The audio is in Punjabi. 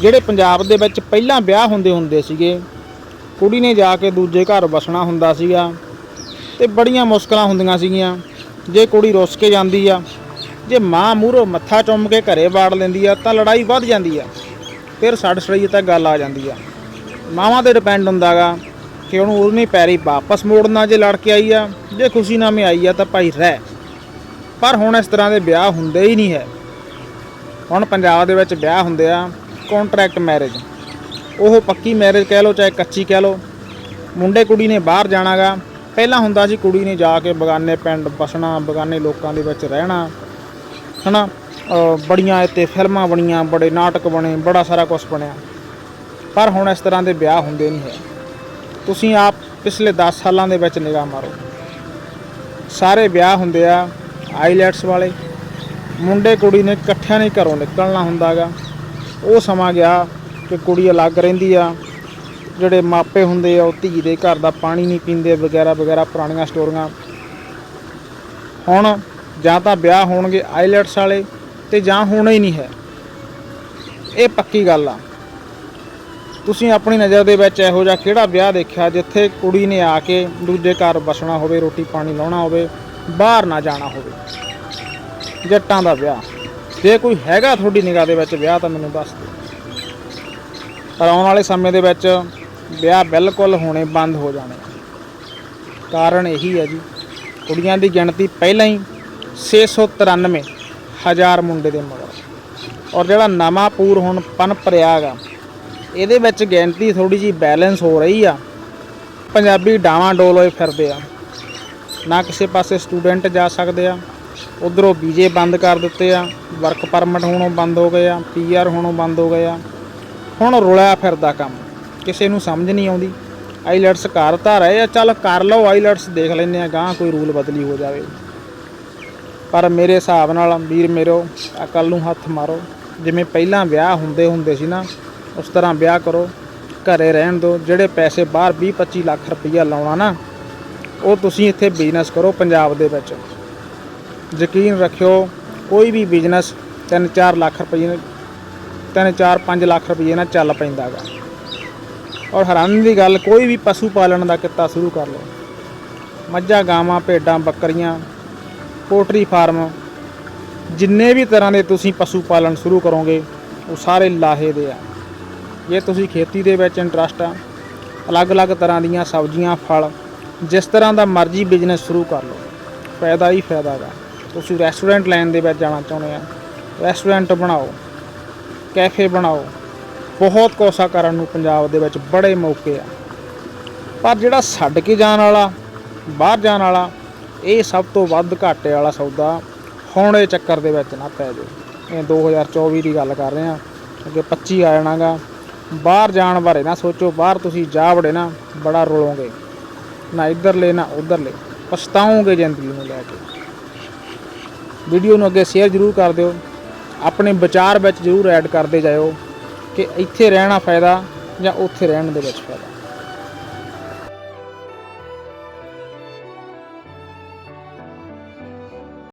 ਜਿਹੜੇ ਪੰਜਾਬ ਦੇ ਵਿੱਚ ਪਹਿਲਾਂ ਵਿਆਹ ਹੁੰਦੇ ਹੁੰਦੇ ਸੀਗੇ, ਕੁੜੀ ਨੇ ਜਾ ਕੇ ਦੂਜੇ ਘਰ ਵਸਣਾ ਹੁੰਦਾ ਸੀਗਾ ਤੇ ਬੜੀਆਂ ਮੁਸ਼ਕਲਾਂ ਹੁੰਦੀਆਂ ਸੀਗੀਆਂ। ਜੇ ਕੁੜੀ ਰੁੱਸ ਕੇ ਜਾਂਦੀ ਆ, ਜੇ ਮਾਂ ਮੂਹਰੋਂ ਮੱਥਾ ਚੁੰਮ ਕੇ ਘਰੇ ਵਾੜ ਲੈਂਦੀ ਆ, ਤਾਂ ਲੜਾਈ ਵੱਧ ਜਾਂਦੀ ਆ, ਫਿਰ ਸੱਡ ਸੜਾਈ ਤੱਕ ਗੱਲ ਆ ਜਾਂਦੀ ਆ। ਮਾਵਾਂ ਤੇ ਡਿਪੈਂਡ ਹੁੰਦਾਗਾ ਕਿ ਉਹਨੂੰ ਉਹਨੇ ਪੈਰੀ ਵਾਪਸ ਮੋੜਨਾ ਜੇ ਲੜ ਕੇ ਆਈ ਆ, ਜੇ ਖੁਸ਼ੀ ਨਾਮੇ ਆਈ ਆ ਤਾਂ ਭਾਈ ਰਹਿ। ਪਰ ਹੁਣ ਇਸ ਤਰ੍ਹਾਂ ਦੇ ਵਿਆਹ ਹੁੰਦੇ ਹੀ ਨਹੀਂ ਹੈ। ਹੁਣ ਪੰਜਾਬ ਦੇ ਵਿੱਚ ਵਿਆਹ ਹੁੰਦੇ ਆ ਕੰਟਰੈਕਟ ਮੈਰਿਜ ਉਹ ਪੱਕੀ ਮੈਰਿਜ ਕਹਿ ਲਓ, ਚਾਹੇ ਕੱਚੀ ਕਹਿ ਲਓ। ਮੁੰਡੇ ਕੁੜੀ ਨੇ ਬਾਹਰ ਜਾਣਾਗਾ। ਪਹਿਲਾਂ ਹੁੰਦਾ ਸੀ ਕੁੜੀ ਨੇ ਜਾ ਕੇ ਬਗਾਨੇ ਪਿੰਡ ਬਸਣਾ ਬਗਾਨੇ ਲੋਕਾਂ ਦੇ ਵਿੱਚ ਰਹਿਣਾ। ਹਨਾ? ਅਹ ਬੜੀਆਂ ਇੱਥੇ ਫਿਲਮਾਂ ਬਣੀਆਂ, ਬੜੇ ਨਾਟਕ ਬਣੇ, ਬੜਾ ਸਾਰਾ ਕੁਝ ਬਣਿਆ। ਪਰ ਹੁਣ ਇਸ ਤਰ੍ਹਾਂ ਦੇ ਵਿਆਹ ਹੁੰਦੇ ਨਹੀਂ ਹੈ। ਤੁਸੀਂ ਆਪ ਪਿਛਲੇ 10 ਸਾਲਾਂ ਦੇ ਵਿੱਚ ਨਿਗਾਹ ਮਾਰੋ। ਸਾਰੇ ਵਿਆਹ ਹੁੰਦੇ ਆ ਆਈਲੈਟਸ ਵਾਲੇ। ਮੁੰਡੇ ਕੁੜੀ ਨੇ ਇਕੱਠਿਆਂ ਨਹੀਂ ਘਰੋਂ ਨਿਕਲਣਾ ਹੁੰਦਾਗਾ। ਉਹ ਸਮਾਂ ਗਿਆ ਕਿ ਕੁੜੀ ਅਲੱਗ ਰਹਿੰਦੀ ਆ। ਜਿਹੜੇ ਮਾਪੇ ਹੁੰਦੇ ਆ, ਉਹ ਧੀ ਦੇ ਘਰ ਦਾ ਪਾਣੀ ਨਹੀਂ ਪੀਂਦੇ, ਵਗੈਰਾ ਵਗੈਰਾ, ਪੁਰਾਣੀਆਂ ਸਟੋਰੀਆਂ। ਹੁਣ ਜਾਂ ਤਾਂ ਵਿਆਹ ਹੋਣਗੇ ਆਈਲੈਟਸ ਵਾਲੇ ਤੇ ਜਾਂ ਹੋਣਾ ਹੀ ਨਹੀਂ ਹੈ। ਇਹ ਪੱਕੀ ਗੱਲ ਆ। ਤੁਸੀਂ ਆਪਣੀ ਨਜ਼ਰ ਦੇ ਵਿੱਚ ਇਹੋ ਜਿਹਾ ਕਿਹੜਾ ਵਿਆਹ ਦੇਖਿਆ ਜਿੱਥੇ ਕੁੜੀ ਨੇ ਆ ਕੇ ਦੂਜੇ ਘਰ ਬਸਣਾ ਹੋਵੇ, ਰੋਟੀ ਪਾਣੀ ਲਾਉਣਾ ਹੋਵੇ, ਬਾਹਰ ਨਾ ਜਾਣਾ ਹੋਵੇ? ਜੱਟਾਂ ਦਾ ਵਿਆਹ। ਜੇ ਕੋਈ ਹੈਗਾ ਤੁਹਾਡੀ ਨਿਗਾਹ ਦੇ ਵਿੱਚ ਵਿਆਹ ਤਾਂ ਮੈਨੂੰ ਦੱਸ ਦਿਓ। ਪਰ ਆਉਣ ਵਾਲੇ ਸਮੇਂ ਦੇ ਵਿੱਚ ਵਿਆਹ ਬਿਲਕੁਲ ਹੋਣੇ ਬੰਦ ਹੋ ਜਾਣੇ। ਕਾਰਨ ਇਹੀ ਹੈ ਜੀ, ਕੁੜੀਆਂ ਦੀ ਗਿਣਤੀ ਪਹਿਲਾਂ ਹੀ 693 ਹਜ਼ਾਰ ਮੁੰਡੇ ਦੇ ਮਗਰ। ਔਰ ਜਿਹੜਾ ਨਵਾਂ ਪੂਰ ਹੁਣ ਪਨਪ ਰਿਹਾ ਗਾ ਇਹਦੇ ਵਿੱਚ ਗਿਣਤੀ ਥੋੜੀ ਜੀ ਬੈਲੈਂਸ ਹੋ ਰਹੀ ਆ। ਪੰਜਾਬੀ ਡਾਵਾਂ ਡੋਲ ਹੋਏ ਫਿਰਦੇ ਆ। ਨਾ ਕਿਸੇ ਪਾਸੇ ਸਟੂਡੈਂਟ ਜਾ ਸਕਦੇ ਆ ਉਧਰੋਂ ਵੀਜ਼ੇ ਬੰਦ ਕਰ ਦਿੱਤੇ ਆ, ਵਰਕ ਪਰਮਿਟ ਹੋਣੋਂ ਬੰਦ ਹੋ ਗਏ ਆ ਪੀਆਰ ਹੋਣੋਂ ਬੰਦ ਹੋ ਗਏ ਆ। ਹੁਣ ਰੁਲਿਆ ਫਿਰਦਾ ਕੰਮ, ਕਿਸੇ ਨੂੰ ਸਮਝ ਨਹੀਂ ਆਉਂਦੀ। ਆਈਲੈਟਸ ਕਰ ਤਾਂ ਰਹੇ ਆ, ਚੱਲ ਕਰ ਲਓ, ਆਈਲੈਟਸ ਦੇਖ ਲੈਨੇ ਆ ਗਾਂ ਕੋਈ ਰੂਲ ਬਦਲੀ ਹੋ ਜਾਵੇ। ਪਰ ਮੇਰੇ ਹਿਸਾਬ ਨਾਲ ਵੀਰ ਮੇਰੋ ਅਕਲ ਨੂੰ ਹੱਥ ਮਾਰੋ। ਜਿਵੇਂ ਪਹਿਲਾਂ ਵਿਆਹ ਹੁੰਦੇ ਹੁੰਦੇ ਸੀ ਨਾ, ਉਸ ਤਰ੍ਹਾਂ ਵਿਆਹ ਕਰੋ। ਘਰੇ ਰਹਿਣ ਦਿਓ ਜਿਹੜੇ ਪੈਸੇ ਬਾਹਰ 20 25 ਲੱਖ ਰੁਪਈਆ ਲਾਉਣਾ ਨਾ, ਉਹ ਤੁਸੀਂ ਇੱਥੇ ਬਿਜ਼ਨਸ ਕਰੋ ਪੰਜਾਬ ਦੇ ਵਿੱਚ। ਯਕੀਨ ਰੱਖਿਓ, ਕੋਈ ਵੀ ਬਿਜ਼ਨਸ 3-4 ਲੱਖ ਰੁਪਏ 3-4-5 ਲੱਖ ਰੁਪਏ ਨਾਲ ਚੱਲ ਪੈਂਦਾ ਗਾ। ਔਰ ਹੈਰਾਨੀ ਦੀ ਗੱਲ, ਕੋਈ ਵੀ ਪਸ਼ੂ ਪਾਲਣ ਦਾ ਕਿੱਤਾ ਸ਼ੁਰੂ ਕਰ ਲਓ। ਮੱਝਾਂ, ਗਾਵਾਂ, ਭੇਡਾਂ, ਬੱਕਰੀਆਂ ਪੋਲਟਰੀ ਫਾਰਮ, ਜਿੰਨੇ ਵੀ ਤਰ੍ਹਾਂ ਦੇ ਤੁਸੀਂ ਪਸ਼ੂ ਪਾਲਣ ਸ਼ੁਰੂ ਕਰੋਗੇ, ਉਹ ਸਾਰੇ ਲਾਹੇ ਦੇ ਆ। ਜੇ ਤੁਸੀਂ ਖੇਤੀ ਦੇ ਵਿੱਚ ਇੰਟਰਸਟ ਆ, ਅਲੱਗ-ਅਲੱਗ ਤਰ੍ਹਾਂ ਦੀਆਂ ਸਬਜ਼ੀਆਂ, ਫਲ, ਜਿਸ ਤਰ੍ਹਾਂ ਦਾ ਮਰਜ਼ੀ ਬਿਜ਼ਨਸ ਸ਼ੁਰੂ ਕਰ ਲਓ, ਫਾਇਦਾ ਹੀ ਫਾਇਦਾ ਗਾ। ਤੁਸੀਂ ਰੈਸਟੋਰੈਂਟ ਲਾਈਨ ਦੇ ਵਿੱਚ ਜਾਣਾ ਚਾਹੁੰਦੇ ਆ। ਰੈਸਟੋਰੈਂਟ ਬਣਾਓ ਕੈਫੇ ਬਣਾਓ। ਬਹੁਤ ਕੋਸਾ ਕਰਨ ਨੂੰ ਪੰਜਾਬ ਦੇ ਵਿੱਚ ਬੜੇ ਮੌਕੇ ਆ। ਪਰ ਜਿਹੜਾ ਛੱਡ ਕੇ ਜਾਣ ਵਾਲਾ, ਬਾਹਰ ਜਾਣ ਵਾਲਾ, ਇਹ ਸਭ ਤੋਂ ਵੱਧ ਘਾਟੇ ਵਾਲਾ ਸੌਦਾ ਹੁਣ ਇਹ ਚੱਕਰ ਦੇ ਵਿੱਚ ਨਾ ਪੈ ਜਾਓ ਇਹ 2024 ਦੀ ਗੱਲ ਕਰ ਰਹੇ ਆ, ਅੱਗੇ 25 ਆ ਜਾਣਾਗਾ। ਬਾਹਰ ਜਾਣ ਬਾਰੇ ਨਾ ਸੋਚੋ, ਬਾਹਰ ਤੁਸੀਂ ਜਾ ਵੜੇ ਨਾ, ਬੜਾ ਰੋਲੋਗੇ। ਨਾ ਇੱਧਰ ਇੱਧਰਲੇ, ਨਾ ਉੱਧਰ ਉੱਧਰਲੇ, ਪਛਤਾਓਗੇ ਜ਼ਿੰਦਗੀ ਨੂੰ ਲੈ ਕੇ। ਵੀਡੀਓ ਨੂੰ ਅੱਗੇ ਸ਼ੇਅਰ ਜ਼ਰੂਰ ਕਰ ਦਿਓ। ਆਪਣੇ ਵਿਚਾਰ ਵਿੱਚ ਜ਼ਰੂਰ ਐਡ ਕਰਦੇ ਜਾਇਓ ਕਿ ਇੱਥੇ ਰਹਿਣਾ ਫਾਇਦਾ ਜਾਂ ਉੱਥੇ ਰਹਿਣ ਦੇ ਵਿੱਚ ਫਾਇਦਾ।